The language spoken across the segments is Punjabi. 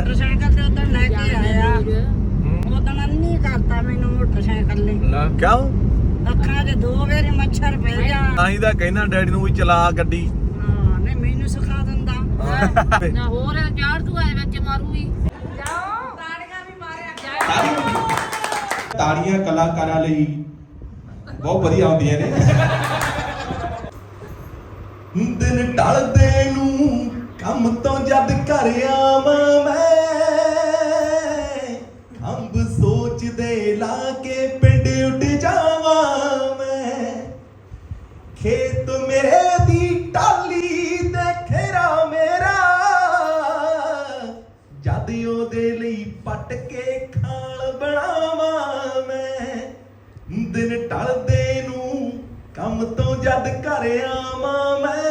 ਮੋਟਰਸਾਈਕਲ ਤੇ ਉਦੋਂ ਲੈ ਕੇ ਆਇਆ। ਉਦੋਂ ਅੰਨੀ ਕਰਤਾ ਮੈਨੂੰ ਮੋਟਰਸਾਈਕਲ ਨੇ। ਲਾ। ਕਿਉਂ? ਅੱਖਾਂ 'ਚ ਦੋ ਵਾਰੀ ਮੱਛਰ ਪੈ ਗਿਆ। ਤਾਂ ਹੀ ਤਾਂ ਕਹਿੰਦਾ ਡੈਡੀ ਨੂੰ ਵੀ ਚਲਾ ਗੱਡੀ। ਹਾਂ ਨਹੀਂ ਮੈਨੂੰ ਸਿਖਾ ਦਿੰਦਾ। ਨਾ ਹੋਰ ਚਾਰ ਤੂੰ ਆਏ ਵਿੱਚ ਮਾਰੂਗੀ। ਤਾੜੀਆਂ ਕਲਾਕਾਰਾਂ ਲਈ ਬਹੁਤ ਵਧੀਆ ਹੁੰਦੀਆਂ ਨੇ। ਦਿਨ ਢਲਦੇ ਨੂੰ ਕੰਮ ਤੋਂ ਜਦ ਘਰ ਆਵਾਂ। ਦਿਨ ਢਲਦੇ ਨੂੰ ਕੰਮ ਤੋਂ ਜਦ ਘਰ ਆਵਾਂ ਮੈਂ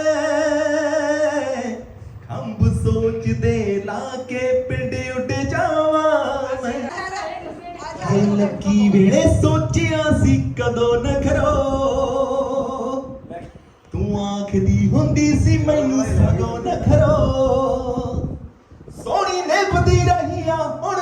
ਖੰਭ ਸੋਚਦੇ ਲਾ ਕੇ ਪਿੰਡ ਉੱਡ ਜਾਵਾਂ ਮੈਂ। ਹੈ ਲੱਕੀ ਵੇਲੇ ਸੋਚਿਆ ਸੀ ਕਦੋਂ ਨਖਰੋ। ਤੂੰ ਆਖਦੀ ਹੁੰਦੀ ਸੀ ਮੈਨੂੰ ਸਗੋਂ ਨਖਰੋ। ਸੋਹਣੀ ਨਿਭਦੀ ਰਹੀ ਆ ਹੁਣ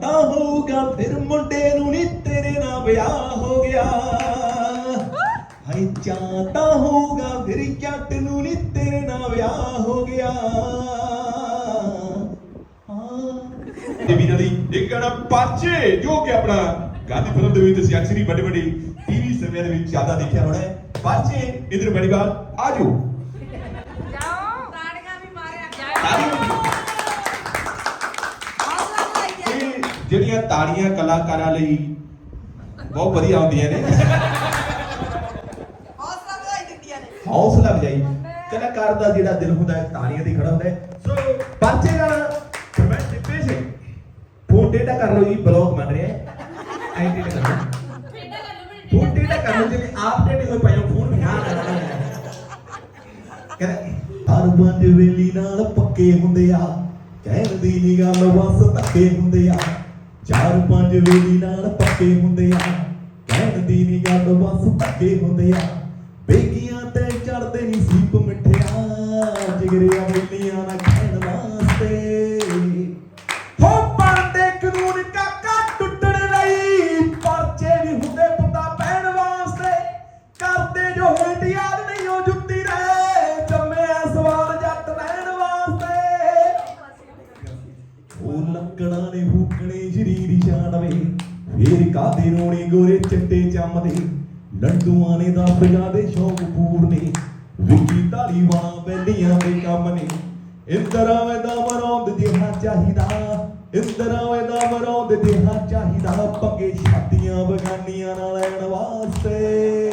ਜਾਂਦਾ ਹੋਊਗਾ, ਫਿਰ ਮੁੰਡੇ ਨੂੰ ਨਹੀਂ ਤੇਰੇ ਨਾਲ ਵਿਆਹ ਹੋ ਗਿਆ। ਹਾਈ ਜਾਂਦਾ ਹੋਊਗਾ, ਫਿਰ ਜੱਟ ਨੂੰ ਨਹੀਂ ਤੇਰੇ ਨਾਲ ਵਿਆਹ ਹੋ ਗਿਆ। ਤੇ ਵੀਰਾਂ ਲਈ ਇੱਕ ਗਾਣਾ ਪਾਚੇ, ਜੋ ਕਿ ਆਪਣਾ ਗਾਂਧੀ ਫਿਲਮ ਦੇ ਵਿੱਚ ਤੁਸੀਂ ਅਕਸਰ ਹੀ ਵੱਡੇ ਵੱਡੇ ਟੀਵੀ ਸਮੇਂ ਦੇ ਵਿੱਚ ਜ਼ਿਆਦਾ ਦੇਖਿਆ ਹੋਣਾ ਹੈ। ਪਾਚੇ, ਇਧਰ ਬੜੀ ਗੱਲ ਆਜੋ ਇਹ ਜਿਹੜੀਆਂ ਤਾੜੀਆਂ ਕਲਾਕਾਰਾਂ ਲਈ ਬਹੁਤ ਵਧੀਆ ਹੁੰਦੀਆਂ ਨੇ। ਹੌਸਲਾ ਵਜਾਈ ਕਲਾਕਾਰ ਦਾ ਜਿਹੜਾ ਦਿਲ ਹੁੰਦਾ ਹੈ ਤਾੜੀਆਂ ਦੀ ਖੜਾ ਹੁੰਦਾ ਹੈ। ਸੋ ਪਾਚੇ ਗਾਣਾ ਕਮੈਂਟ ਪੇਸ਼ ਫੋਨ ਡੇਟਾ ਕਰ ਲਓ ਜੀ ਬਲੌਗ ਬਣ ਰਿਹਾ ਹੈ। ਐਂ ਡੇਟਾ ਕਰ ਲਓ। ਫੋਨ ਡੇਟਾ ਕਰ ਲਓ ਜੇ ਆਪ ਡੇਟੇ ਹੋਏ ਪਏ ਫੋਨ ਵੀ ਹਾਂ ਕਹਿੰਦਾ ਹਰ ਬੰਦ ਵੇਲੀ ਨਾਲ ਪੱਕੇ ਹੁੰਦੇ ਆ। ਕਹਿਣ ਦੀ ਨੀ ਗੱਲ ਬਸ ਧੱਕੇ ਹੁੰਦੇ ਆ। ਚਾਰ ਪੰਜ ਵੇਲੀ ਨਾਲ ਪੱਕੇ ਹੁੰਦੇ ਆ। ਕਹਿਣ ਦੀ ਨੀ ਗੱਲ, ਬਸ ਧੱਕੇ ਹੁੰਦੇ ਆ। ਫੇਰ ਕਾਦੇ ਰੋਣੇ ਗੋਰੇ ਚਿੱਟੇ ਚੰਮਦੇ ਲੰਡੂਆਂ ਨੇ ਦਾ ਪ੍ਰਜਾ ਦੇ ਸ਼ੌਕ ਪੂਰਨੇ ਵਿੱਕੀ ਧਾਲੀਵਾਲਾਂ ਬੈਲੀਆਂ ਦੇ ਕੰਮ ਨੇ। ਇੰਦਰਾ ਵੇਦਾ ਮਰੌਂਦ ਜਿਹਾ ਚਾਹੀਦਾ। ਇੰਦਰਾ ਵੇਦਾ ਮਰੌਂਦ ਜਿਹਾ ਚਾਹੀਦਾ। ਪੱਕੇ ਛਾਤੀਆਂ ਬਗਾਨੀਆਂ ਨਾਲ ਲੈਣ ਵਾਸਤੇ।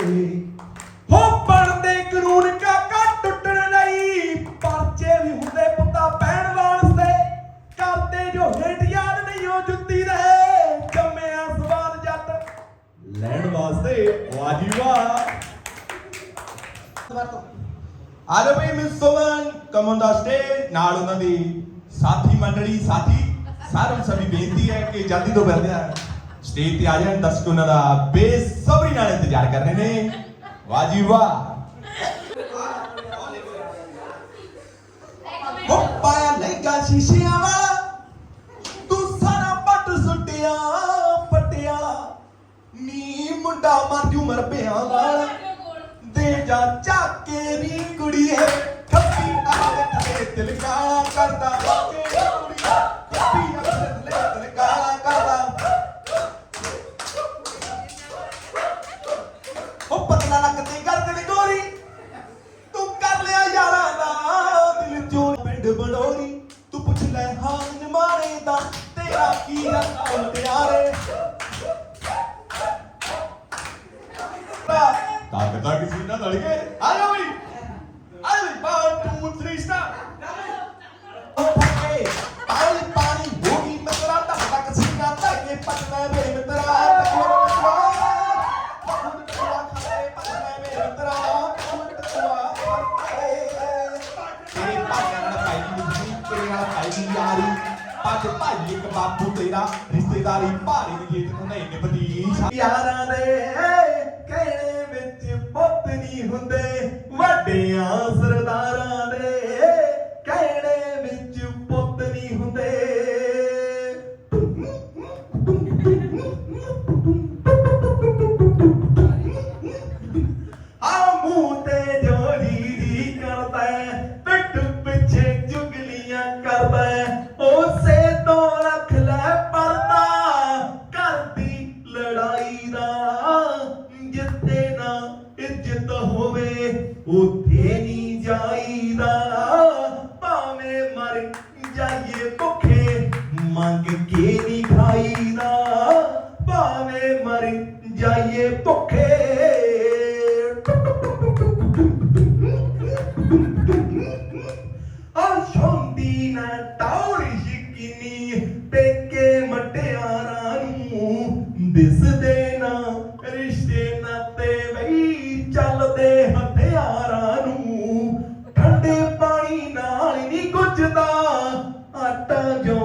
ਬੇਨਤੀ ਹੈ ਕਿ ਜਲਦੀ ਤੋਂ ਜਲਦੀ ਸਟੇਜ ਤੇ ਆ ਜਾਣ ਦਰਸ਼ਕ ਉਹਨਾਂ ਦਾ ਬੇਸਬਰੀ ਨਾਲ ਇੰਤਜ਼ਾਰ ਕਰ ਰਹੇ ਨੇ। ਵਾਹ ਜੀ ਵਾਹ। ਹੋ ਪਾਇਆ ਲਹਿੰਗਾ ਸ਼ੀਸ਼ਿਆਂ ਵਾਲਾ, ਤੂੰ ਸਾਰਾ ਪੱਟ ਸੁੱਟਿਆ ਪਟਿਆਲਾ ਨੀ ਮੁੰਡਾ ਮਰ ਜੂ ਮਰ ਪਿਆ ਵਾਲਾ ਦੇ ਜਾ ਚਾਕੇ ਨੀ ਕੁੜੀਏ ਤੱਕ ਤੱਕ ਸੀ ਨਾ ਲੜਕੇ ਆ ਜਾਓ ਬਈ। ਆ ਜਾਓ 1 2 3 ਸਟਾਰਟ ਉਹ ਪਾਣੀ ਪਾਣੀ ਹੋਗੀ ਮਿੱਤਰਾ ਤੱਕ ਤੱਕ ਸੀਨਾ ਧੱਕੇ ਪਟਨਾ ਮੇਰੇ ਮਿੱਤਰਾ ਤੱਕੇ ਮਿੱਤਰਾ। ਭਾਈ ਇੱਕ ਬਾਪੂ ਤੇਰਾ, ਰਿਸ਼ਤੇਦਾਰੀ ਭਾਰੀ ਦੀ ਜੇਤ ਨੂੰ ਨਹੀਂ ਨਿਭਦੀ। ਯਾਰਾਂ ਦੇ ਕਹਿਣੇ ਵਿੱਚ ਨਹੀਂ ਹੁੰਦੇ, ਵੱਡਿਆਂ ਸਰਦਾਰਾਂ ਦੇ ਕਹਿਣੇ ਵਿੱਚ ਪੁੱਤ ਨਹੀਂ ਹੁੰਦੇ। ਆ ਮੂੰਹ ਤੇ ਜੋੜੀ ਦੀ ਜਾਈਏ ਭੁੱਖੇ। ਅਸ਼ੰਦੀ ਨਾ ਟੌੜੀ ਸ਼ਿਕਨੀ ਪੇਕੇ ਮਟਿਆਰਾਂ ਨੂੰ ਦਿਸਦੇ ਨਾ ਰਿਸ਼ਤੇ ਨਾਤੇ ਵਈ ਚੱਲਦੇ ਹਥਿਆਰਾਂ ਨੂੰ। ਠੰਡੇ ਪਾਣੀ ਨਾਲ ਨਹੀਂ ਗੁੱਜਦਾ ਆਟਾ ਜੋ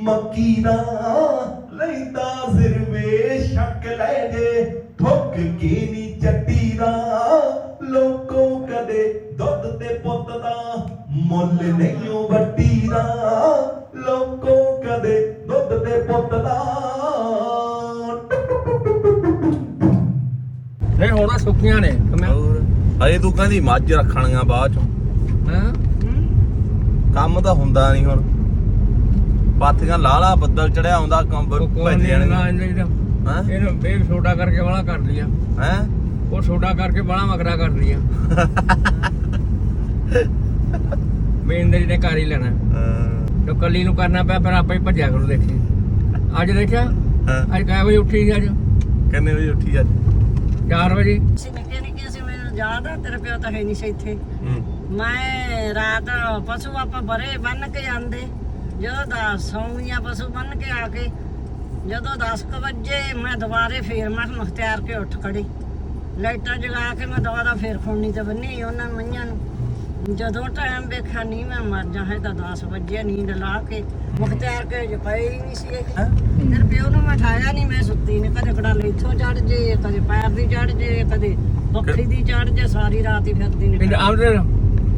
ਮੱਕੀ ਦਾ। ਤੇ ਦਾ ਮੁੱਲ ਨਹੀਂ ਉਹ ਵੱਟੀ ਦਾ ਲੋਕੋ ਕਦੇ ਦੁੱਧ ਤੇ ਪੁੱਤ ਦਾ। ਨਹੀਂ ਹੋਣਾ ਸੁੱਕੀਆਂ ਨੇ। ਹੋਰ ਹਜੇ ਤੂੰ ਕਹਿੰਦੀ ਮੱਝ ਰੱਖਣੀਆਂ ਬਾਅਦ ਚੋਂ। ਹਾਂ? ਕੰਮ ਤਾਂ ਹੁੰਦਾ ਨਹੀਂ ਹੁਣ। ਪਾਥੀਆਂ ਲਾਲਾ ਬੱਦਲ ਚੜਿਆ ਆਉਂਦਾ ਕੋਲ ਭੱਜ ਜਾਣਗੇ ਇਹਦਾ ਹਾਂ? ਇਹਨੂੰ ਬੇਬ ਛੋਟਾ ਕਰਕੇ ਵਾਲਾ ਕਰ ਲਿਆ ਹੈ? ਉਹ ਛੋਟਾ ਕਰਕੇ ਬੜਾ ਮਗਰਾ ਕਰ ਲਿਆ ਮੇਂਦਰੀ ਨੇ ਕਰ ਹੀ ਲੈਣਾ। ਜੋ ਕੱਲੀ ਨੂੰ ਕਰਨਾ ਪਿਆ ਫਿਰ ਆਪੇ ਹੀ ਭੱਜਿਆ ਕਰੂ ਦੇਖੀ। ਅੱਜ ਦੇਖਿਆ? ਅੱਜ ਕਾਹ ਵਜੇ ਉੱਠੀ ਸੀ ਅੱਜ? ਕਿੰਨੇ ਵਜੇ ਉੱਠੀ ਅੱਜ? 4 ਵਜੇ। ਅਸੀਂ ਨਿੱਕੇ ਨਿੱਕੇ ਸੀ ਮੈਨੂੰ ਯਾਦ ਆ ਤੇਰੇ ਪਿਓ ਤਾਂ ਹੈ ਨਹੀਂ ਸੀ ਇੱਥੇ। ਹੂੰ। ਮੈਂ ਰਾਤ ਪਸ਼ੂ ਆਪਾਂ ਬਰੇ ਬੰਨ ਕੇ ਆਂਦੇ ਜਦੋਂ ਦਾ ਸੌਂਗੀਆਂ ਪਸ਼ੂ ਬੰਨ ਕੇ ਆ ਕੇ ਜਦੋਂ 10 ਕੁ ਵਜੇ ਮੈਂ ਦੁਬਾਰੇ ਫੇਰ ਮੈਂ ਮੁਖਤਿਆਰ ਕੇ ਉੱਠ ਖੜੀ। ਲਾਈਟਾਂ ਜਗਾ ਕੇ ਮੈਂ ਦੁਬਾਰਾ ਫੇਰ ਖੋਣੀ ਤੇ ਬੰਨੀ ਉਹਨਾਂ ਮਈਆਂ ਨੂੰ। ਜਦੋਂ ਟਾਈਮ ਵੇਖਿਆ ਨਹੀਂ ਮੈਂ ਮਰ ਜਾ ਹੈ ਤਾਂ 10 ਵਜੇ ਨੀਂਦ ਲਾ ਕੇ। ਮੁਖਤਿਆਰ ਕੇ ਜੇ ਪਈ ਹੀ ਨਹੀਂ ਸੀ ਇਹ ਹੈਂ? ਤੇਰੇ ਪਿਓ ਨੂੰ ਮੈਂ ਠਾਇਆ ਨਹੀਂ ਮੈਂ ਸੁੱਤੀ ਨੇ ਕਦੇ ਕੜਾ ਇੱਥੋਂ ਚੜ ਜੇ ਕਦੇ ਪੈਰ ਦੀ ਚੜ ਜੇ ਕਦੇ ਬੱਖੀ ਦੀ ਚੜ ਜੇ ਸਾਰੀ ਰਾਤ ਹੀ ਫਿਰਦੀ ਨੇ। ਕਹਿੰਦੇ ਆਮਰੇ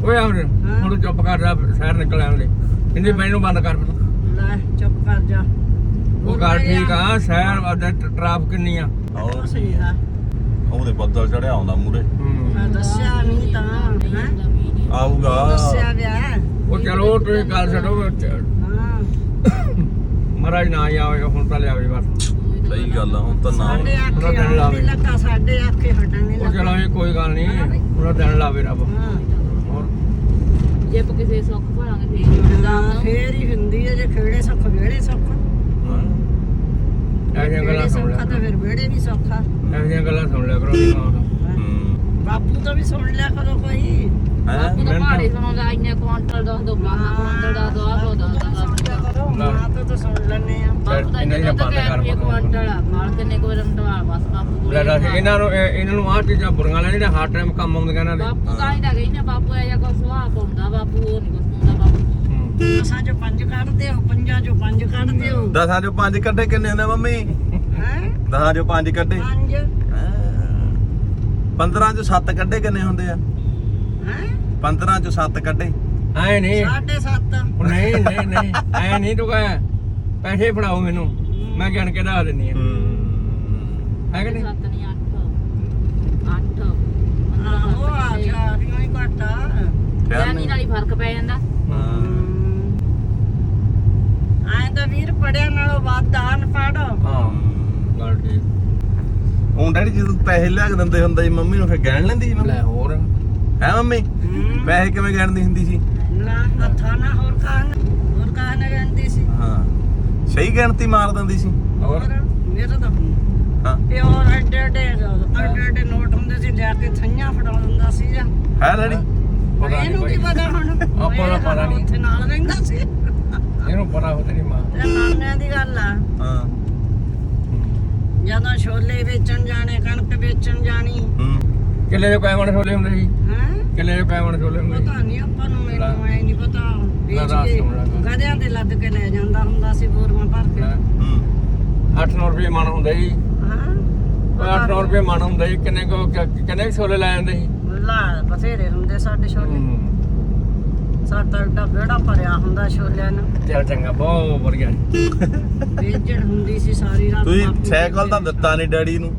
ਓਏ ਆਮਰੇ। ਹੁਣ ਚੁੱਪ ਕਰ ਜਾ ਸ਼ਹਿਰ ਨਿਕਲ ਆਉਂਦੇ। ਕਹਿੰਦੇ ਮੈਨੂੰ ਬੰਦ ਕਰ। ਲੈ ਚੁੱਪ ਕਰ ਜਾ। ਉਹ ਗੱਲ ਠੀਕ ਆ। ਸ਼ਹਿਰ ਵਾਦਾ ਟ੍ਰੈਫਿਕ ਕਿੰਨੀ ਆ। ਹੋਰ ਸਹੀ ਆ। ਉਹਦੇ ਬੱਦਲ ਚੜਿਆ ਆਉਂਦਾ ਮੂਰੇ ਮੈਂ ਦੱਸਿਆ ਨਹੀਂ ਤਾਂ ਹੈ? ਆਊਗਾ। ਦੱਸਿਆ ਵਿਆ ਉਹ ਚਲੋ ਤੁਸੀਂ ਗੱਲ ਛੱਡੋ ਹਾਂ ਮਹਾਰਾਜ ਨਾ ਹੀ ਆਵੇ ਹੁਣ ਤਾਂ ਲਿਆਵੇ ਬਸ। ਸਹੀ ਗੱਲ ਆ ਹੁਣ ਤਾਂ ਨਾ ਸਾਡੇ ਉਹਦਾ ਆਖੇ ਦਿਨ ਆਉਣ ਲਾਵੇ। ਲੱਗਾ ਸਾਡੇ ਆਖੇ ਹਟਣ ਨਹੀਂ ਉਹ ਲੱਗਾ। ਚਲੋ ਇਹ ਕੋਈ ਗੱਲ ਨਹੀਂ ਉਹਦਾ ਦਿਨ ਲਾਵੇ ਰੱਬ। ਹਾਂ। ਹੋਰ? ਜੇ ਆਪਾਂ ਕਿਸੇ ਸੁੱਖ ਭਾਲਾਂਗੇ ਫੇਰ ਹੀ ਹੁੰਦੀ ਹੈ ਜੇ ਖੇੜੇ ਸੁੱਖ ਵੇੜੇ ਸੁੱਖ। ਜਿਹੀਆਂ ਗੱਲਾਂ ਵੇੜੇ ਸੁਣ ਸੌਖਾ ਤਾਂ ਲਿਆ ਫਿਰ ਵੇੜੇ ਵੀ ਸੌਖਾ ਇਹ ਜਿਹੀਆਂ ਗੱਲਾਂ ਸੁਣ ਲਿਆ ਕਰੋ ਹੂੰ। ਬਾਪੂ ਤੋਂ ਵੀ ਸੁਣ ਲਿਆ ਕਰੋ ਕੋਈ। ਹੈ ਉਹ ਤਾਂ ਪਹਾੜੇ ਸੁਣਾਉਂਦਾ ਇੰਨੇ ਕੁਆਂਟਲ ਦਾ ਦੋ ਬਾਨਾ ਕੁਆਂਟਲ ਦਾ ਦੋ ਆ ਦੋ ਦਾ। ਕਰੋ ਮਾਂ ਤੋਂ ਤਾਂ ਸੁਣ ਲੈਣੇ ਆ। ਬਾਪੂ ਦਾ ਇਹਨਾਂ ਇੰਨੇ ਦੀਆਂ ਦੁੱਧ ਬੰਦ ਕਰ ਕੇ ਕੁਆਂਟਲ ਆ ਮਾਲ ਕਿੰਨੇ ਕੋ ਰੰਟਵਾ ਬਸ ਬਾਪੂ ਕੋਲ ਇਹਨਾਂ ਨੂੰ ਇਹ- ਇਹਨਾਂ ਨੂੰ ਆਹ ਚੀਜ਼ਾਂ ਬੁਰੀਆਂ ਲੈ ਜਿਹੜੀਆਂ ਹਰ ਟਾਈਮ ਕੰਮ ਆਉਂਦੀਆਂ ਇਹਨਾਂ ਦੇ। ਬਾਪੂ ਦਾ ਹੀ। ਤਾਂ ਗਈ ਨਾ ਬਾਪੂ ਇਹ ਕੋ ਸੁਆਹ ਪਾਉਂਦਾ ਬਾਪੂ ਉਹ ਨਹੀਂ ਕੁਛ ਪਾਉਂਦਾ ਬਾਪੂ। ਹੂੰ। ਦਸਾਂ ਚੋਂ ਪੰਜ ਕੱਢਦੇ ਹੋ ਪੰਜਾਂ ਚੋਂ ਪੰਜ ਕੱਢਦੇ ਹੋ। ਦਸਾਂ ਚੋਂ ਪੰਜ ਕੱਢੇ ਕਿੰਨੇ ਹੁੰਦੇ ਮੰਮੀ? ਹੈ? ਦਸਾਂ ਚੋਂ ਪੰਜ ਕੱਢੇ। ਪੰਜ। 15 ਚੋਂ 7 ਕੱਢੇ ਕਿੰਨੇ ਹੁੰਦੇ ਆ? ਹੈ? 15 ਚੋਂ 7 ਕੱਢੇ। ਐ ਨਹੀਂ। ਸਾਢੇ ਸੱਤ। ਉਹ ਨਹੀਂ ਨਹੀਂ ਨਹੀਂ। ਐ ਨਹੀਂ ਤੂੰ ਕਹਿ ਪੈਸੇ ਫੜਾਓ ਮੈਨੂੰ। ਮੈਂ ਗਿਣ ਕੇ ਦੱਸ ਦਿੰਨੀ ਆ। ਹੈ। ਕਿ ਨਹੀਂ? ਸੱਤ ਨਹੀਂ ਅੱਠ। ਅੱਠ। ਆਹੋ ਆ ਚਾਰੀਆਂ ਹੀ ਘੱਟ ਗਿਆਨੀ ਨਾਲ ਹੀ ਫ਼ਰਕ ਪੈ ਜਾਂਦਾ। ਐਂ ਤਾਂ ਵੀਰ ਪੜਿਆ ਨਾਲੋਂ ਵੱਧ ਆਨ ਪੜ ਹਾਂ ਗੱਲ ਠੀਕ। ਹੁਣ ਡੈਡੀ ਜਦੋਂ ਪੈਸੇ ਲਿਆ ਕੇ ਦਿੰਦੇ ਹੁੰਦੇ ਮੰਮੀ ਨੂੰ ਫਿਰ ਗਹਿਣ ਲੈਂਦੀ ਸੀ ਮੰਮੀ। ਲੈ ਹੋਰ। ਹੈ ਮੰਮੀ? ਪੈਸੇ ਕਿਵੇਂ ਗਹਿਣਦੀ ਹੁੰਦੀ ਸੀ? ਨਾ ਹੱਥਾਂ ਨਾ ਹੋਰ ਕਾਹਨ ਹੋਰ ਕਾਹਨ ਗੰਦੀ ਸੀ? ਹਾਂ। ਸਹੀ ਗਿਣਤੀ ਮਾਰ ਦਿੰਦੀ ਸੀ? ਹੋਰ? ਹੋਰ? ਮੇਰਾ ਤਾਂ ਹਾਂ। ਪਿਓਰ ਐਡੇ ਐਡੇ ਐਡੇ ਐਡੇ ਨੋਟ ਹੁੰਦੇ ਸੀ ਲਿਆ ਕੇ ਥਈਆਂ ਫੜਾ ਦਿੰਦਾ ਸੀ ਜਾਂ। ਹੈ ਨਹੀਂ ਇਹਨੂੰ ਕੀ ਪਤਾ ਹੁਣ? ਆਪਾਂ ਨੂੰ ਪਤਾ ਨਹੀਂ। ਉੱਥੇ ਨਾਲ ਰਹਿੰਦਾ ਸੀ। ਇਹਨੂੰ ਪਤਾ ਹੋ ਤੇਰੀ ਮਾਂ। ਤੇ ਨਾਨਿਆਂ ਦੀ ਗੱਲ ਆ। ਹਾਂ। ਜਦੋਂ ਛੋਲੇ ਵੇਚਣ ਜਾਣੇ ਕਣਕ ਵੇਚਣ ਜਾਣੀ ਹੂੰ। ਕਿੱਲੇ ਦੇ ਕਾਇਮਣ ਛੋਲੇ ਹੁੰਦੇ ਸੀ ਹੈ? ਕਿੱਲੇ ਦੇ ਕਾਇਮਣ ਛੋਲੇ ਹੁੰਦੇ ਸੀ ਪਤਾ ਨਹੀਂ ਆਪਾਂ ਨੂੰ ਮੈਨੂੰ ਐ ਨਹੀਂ ਪਤਾ। ਵੇਚ ਕੇ ਨੂੰ ਲੱਗਾ। ਗਧਿਆਂ ਤੇ ਲੱਦ ਕੇ ਲੈ ਜਾਂਦਾ ਹੁੰਦਾ ਸੀ ਬੋਰੀਆਂ ਭਰ ਕੇ। ਹੈਂ? ਹੂੰ 800 ਰੁਪਏ ਮਣ ਹੁੰਦੇ ਸੀ ਹਾਂ? ਉਹ 800 ਰੁਪਏ ਮਣ ਹੁੰਦਾ ਸੀ ਕਿੰਨੇ ਕੋ ਕਿੰਨੇ ਛੋਲੇ ਲੈ ਜਾਂਦੇ ਸੀ ਲਾ ਬਥੇਰੇ ਹੁੰਦੇ ਸਾਡੇ ਛੋਲੇ। ਸਾਡਾ ਏਡਾ ਵਿਹੜਾ ਭਰਿਆ ਹੁੰਦਾ ਛੋਲਿਆਂ ਨਾਲ ਚੱਲ ਚੰਗਾ ਬਹੁਤ ਵਧੀਆ ਵੇਜੜ ਹੁੰਦੀ ਸੀ ਸਾਰੀ ਰਾਤ ਤੁਸੀਂ ਸਾਈਕਲ ਤਾਂ ਦਿੱਤਾ ਨਹੀਂ ਡੈਡੀ ਨੂੰ?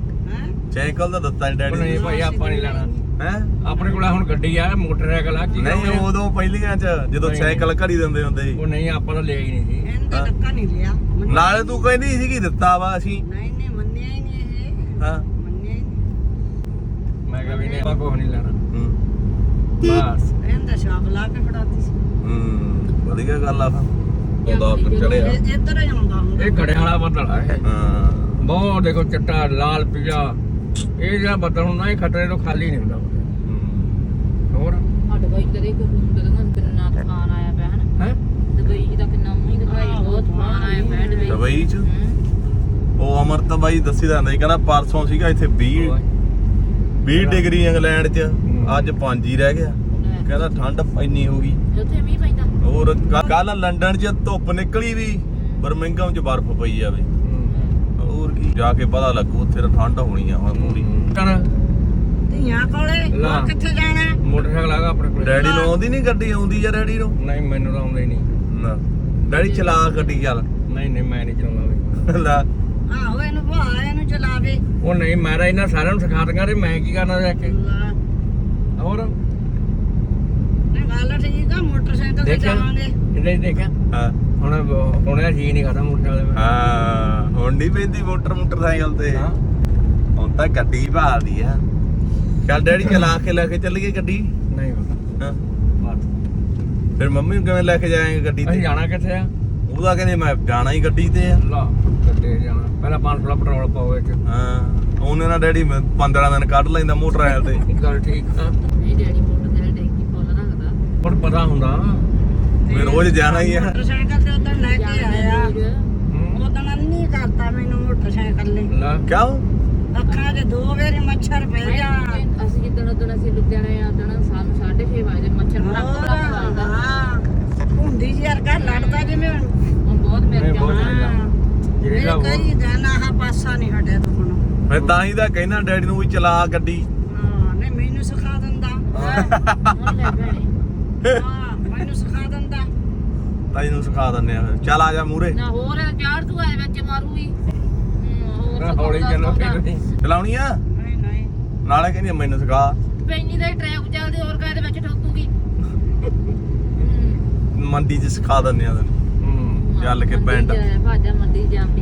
ਸਾਈਕਲ ਤਾਂ ਦਿੱਤਾ ਨਹੀਂ ਉਹ ਡੈਡੀ ਨਹੀਂ ਨੂੰ। ਭਾਈ ਆਪਾਂ ਨਹੀਂ ਲੈਣਾ। ਹੈ? ਆਪਣੇ ਕੋਲ ਹੁਣ ਗੱਡੀ ਆ ਮੋਟਰਸਾਈਕਲ ਆ ਕੀ ਨਹੀਂ ਕਰਾਂਗੇ? ਉਦੋਂ ਪਹਿਲੀਆਂ ਚ ਜਦੋਂ ਨਹੀਂ। ਸਾਈਕਲ ਘੜੀ ਦਿੰਦੇ ਹੁੰਦੇ ਸੀ। ਉਹ ਨਹੀਂ ਆਪਾਂ ਤਾਂ ਲਿਆ ਹੀ ਨਹੀਂ ਸੀ। ਇਹਨੇ ਹਾਂ। ਧੱਕਾ ਨਹੀਂ ਲਿਆ। ਮੰਨਿਆ- ਨਾਲੇ ਤੂੰ ਕਹਿੰਦੀ ਸੀ ਕਿ ਦਿੱਤਾ ਵਾ ਅਸੀਂ। ਨਹੀਂ ਨਹੀਂ ਮੰਨਿਆ ਹੀ ਨਹੀਂ ਇਹ। ਹਾਂ। ਮੰਨਿਆ ਹੀ ਨਹੀਂ। ਮੈਂ ਕਿਹਾ ਵੀ ਨਹੀਂ ਆਪਾਂ ਕੁਛ ਨਹੀਂ ਲੈਣਾ। ਹੂੰ। ਬਸ। ਇਹਦਾ ਸ਼ਾਪ ਲਾ ਕੇ ਫੜਾਤੀ ਸੀ। ਹੂੰ ਵਧੀਆ ਗੱਲ ਆ। ਫਿਰ ਉਹਦਾ ਫਿਰ ਚੜਿਆ ਇਹ ਇੱਧਰ ਹੀ ਆਉਂਦਾ ਹੁੰਦਾ। ਇਹ ਘੜੇ ਵਾਲਾ ਬੱਦਲ ਇਹ ਹਾਂ। ਬਹੁਤ ਦੇਖੋ ਚਿੱਟਾ ਲਾਲ ਪੀਲਾ। ਇਹ ਜਿਹੜਾ ਬੱਦਲ ਹੁੰਦਾ ਇਹ ਖਤਰੇ ਤੋਂ ਖਾਲੀ ਨਹੀਂ ਹੁੰਦਾ। ਹੋਰ? ਸਾਡੇ ਬਾਈ ਕਦੇ ਕੋਈ ਹੁੰਦਾ ਨਾ ਕਿੰਨਾ ਤੂਫਾਨ ਆਇਆ ਪਿਆ ਹਨਾ? ਹੈ? ਦੁਬਈ ਦਾ ਕਿੰਨਾ ਮੂੰਹ ਦਿਖਾਈ ਬਹੁਤ ਤੂਫਾਨ ਆਇਆ ਪਿਆ ਦੁਬਈ ਦੁਬਈ ਚ। ਉਹ ਅਮਰਤ ਬਾਈ ਦੱਸੀ ਜਾਂਦਾ ਸੀ ਕਹਿੰਦਾ ਪਰਸੋਂ ਸੀਗਾ ਇੱਥੇ 20 20 ਡਿਗਰੀ ਇੰਗਲੈਂਡ ਚ ਅੱਜ 5 ਹੀ ਰਹਿ ਗਿਆ। ਕਹਿੰਦਾ ਠੰਡ ਇੰਨੀ ਹੋ ਗਈ। ਉੱਥੇ ਮੀਂਹ ਪੈਂਦਾ। ਹੋਰ ਕੱਲ ਲੰਡਨ ਚ ਧੁੱਪ ਨਿਕਲੀ ਵੀ ਬਰਮਿੰਗਮ ਚ ਬਰਫ਼ ਪਈ ਜਾਵੇ ਹੋਰ ਕੀ। ਜਾ ਕੇ ਪਤਾ ਲੱਗੂ ਉੱਥੇ ਤਾਂ ਠੰਡ ਹੋਣੀ ਆ ਹੁਣ ਪੂਰੀ। ਧੀਆਂ ਕੋਲੇ। ਹੋਰ ਕਿੱਥੇ ਜਾਣਾ? ਮੋਟਰਸਾਈਕਲ ਆਗਾ ਆਪਣੇ ਕੋਲ। ਡੈਡੀ ਨੂੰ ਆਉਂਦੀ ਨਹੀਂ ਗੱਡੀ ਆਉਂਦੀ ਆ ਡੈਡੀ ਨੂੰ? ਨਹੀਂ ਮੈਨੂੰ ਤਾਂ ਆਉਂਦਾ ਹੀ ਨਹੀਂ। ਨਾ। ਡੈਡੀ ਚਲਾ ਗੱਡੀ ਚੱਲ। ਨਹੀਂ ਨਹੀਂ ਮੈਂ ਨਹੀਂ ਚਲਾਉਂਦਾ ਵੀ। ਲੈ। ਆਹੋ ਇਹਨੂੰ ਭਾ ਇਹਨੂੰ ਚਲਾਵੇ। ਉਹ ਨਹੀਂ ਮੈਂ ਤਾਂ ਇਹਨਾਂ ਸਾਰਿਆਂ ਨੂੰ ਸਿਖਾ ਦਿੰਗਾ ਤੇ ਮੈਂ ਕੀ ਕਰਨਾ ਜਾ ਕੇ। ਲਾ। ਹੋਰ? ਨਹੀਂ ਗੱਲ ਠੀਕ ਆ ਮੋਟਰਸਾਈਕਲ ਤੇ ਦੇਖਿਆ ਜਾਵਾਂਗੇ। ਇਹਨੇ ਦੇਖਿਆ ਹਾਂ। ਹੁਣ ਹੁਣ ਜੀ ਨਹੀਂ ਕਰਦਾ ਮੋਟਰਸਾਈਕਲ ਤੇ। ਹਾਂ ਹੁਣ ਨਹੀਂ ਪੈਂਦੀ ਮੋਟਰ ਮੋਟਰਸਾਈਕਲ ਤੇ। ਹਾਂ। ਹੁਣ ਤਾਂ ਗੱਡੀ ਭਾਲਦੀ ਆ। ਚੱਲ ਡੈਡੀ ਚਲਾ ਕੇ ਲੈ ਕੇ ਚੱਲੀਏ ਗੱਡੀ। ਨਹੀਂ ਹਾਂ। ਫਿਰ ਮੰਮੀ ਨੂੰ ਕਿਵੇਂ ਲੈ ਕੇ ਜਾਏਂਗੇ ਗੱਡੀ ਅਸੀਂ ਤੇ ਜਾਣਾ ਕਿੱਥੇ ਆ? ਉਹਦਾ ਕਹਿੰਦੇ ਮੈਂ ਜਾਣਾ ਹੀ ਗੱਡੀ ਤੇ ਆ। ਲਾ ਕਿੱਥੇ ਜਾਣਾ। ਪਹਿਲਾਂ 500 ਦਾ ਪੈਟਰੋਲ ਪਾਓ ਇਹ ਚ ਹਾਂ ਉਹਨੇ ਨਾਲ ਡੈਡੀ 15 ਦਿਨ ਕੱਢ ਲੈਂਦਾ ਮੋਟਰਸਾਈਕਲ ਤੇ। ਗੱਲ ਠੀਕ ਆ। ਇਹ ਡੈਡੀ ਮੋਟਰ ਤੇ ਟੈਂਕੀ ਫੁੱਲ ਰੱਖਦਾ ਪਰ ਪਤਾ ਹੁੰਦਾ। ਵੀ ਰੋਜ਼ ਜਾਣਾ ਹੀ ਆ। ਮੋਟਰਸਾਈਕਲ ਤੇ ਉਦੋਂ ਲੈ ਕੇ ਆਇਆ। ਹੂੰ। ਉਦੋਂ ਅੰਨੀ ਕਰਤਾ ਮੈਨੂੰ ਮੋਟਰਸਾਈਕਲ ਨੇ ਲਾ ਕਿਉਂ? ਅੱਖਾਂ 'ਚ ਦੋ ਵਾਰੀ ਮੱਛਰ ਪੈ ਗਿਆ। ਅਸੀਂ ਜਿੱਦਣ ਉਦੋਂ ਅਸੀਂ ਲੁਧਿਆਣੇ ਆ ਉਦੋਂ ਸਾਨੂੰ 6:30 ਵਜੇ ਮੱਛਰ ਬੜਾ ਹੋਰ, ਬੜਾ ਲੱਗਦਾ। ਹਾਂ। ਹੁੰਦੀ ਜੀ ਯਾਰ ਘਰ ਲੜਦਾ ਜਿਵੇਂ ਹੁਣ। ਹੁਣ ਬਹੁਤ ਮਿਲ ਨਹੀਂ, ਬਹੁਤ ਗਿਆ ਮਿਲ ਗਿਆ। ਮੇਰੇ ਜਿਹੜਾ ਕਈ ਦਿਨ ਆਹ ਪਾਸਾ ਨਹੀਂ ਹਟਿਆ ਤੂੰ ਹੁਣ। ਮੈਂ ਤਾਂ ਹੀ ਤਾਂ ਕਹਿਣਾ ਡੈਡੀ ਨੂੰ ਵੀ ਚਲਾ ਗੱਡੀ। ਹਾਂ ਨਹੀਂ ਮੈਨੂੰ ਸਿਖਾ ਦਿੰਦਾ। ਹੁਣ ਲੈ ਭੈਣੇ ਹਾਂ ਮੈਨੂੰ ਸਿਖਾ ਦਿੰਦਾ। ਤਾਂ ਇਹਨੂੰ ਸਿਖਾ ਦਿੰਨੇ ਆ ਫਿਰ। ਚੱਲ ਆ ਜਾ ਮੂਰੇ ਨਾ ਹੋਰ ਚਾਰ ਤੂੰ ਆਏ ਵਿੱਚ ਮਾਰੂਗੀ। ਹੂੰ, ਹੋਰ ਹੌਲੀ ਚੱਲੋ ਫਿਰ ਨਹੀਂ। ਚਲਾਉਣੀ ਆ? ਨਹੀਂ ਨਹੀਂ। ਨਾਲੇ ਕਹਿੰਦੀ ਮੈਨੂੰ ਸਿਖਾ। ਪੈਣੀ ਦਾ ਟਰੈਕ ਚੱਲਦੀ ਹੋਰ ਕਾਹਦੇ ਵਿੱਚ ਠੋਕੂਗੀ? ਹੂੰ। ਮੰਡੀ 'ਚ ਸਿਖਾ ਦਿੰਨੇ ਆ ਤੈਨੂੰ। ਹੂੰ। ਚੱਲ ਕੇ ਮੰਡੀ ਪਿੰਡ। ਭਾਜਾ ਮੰਡੀ ਜਾਂਦੀ।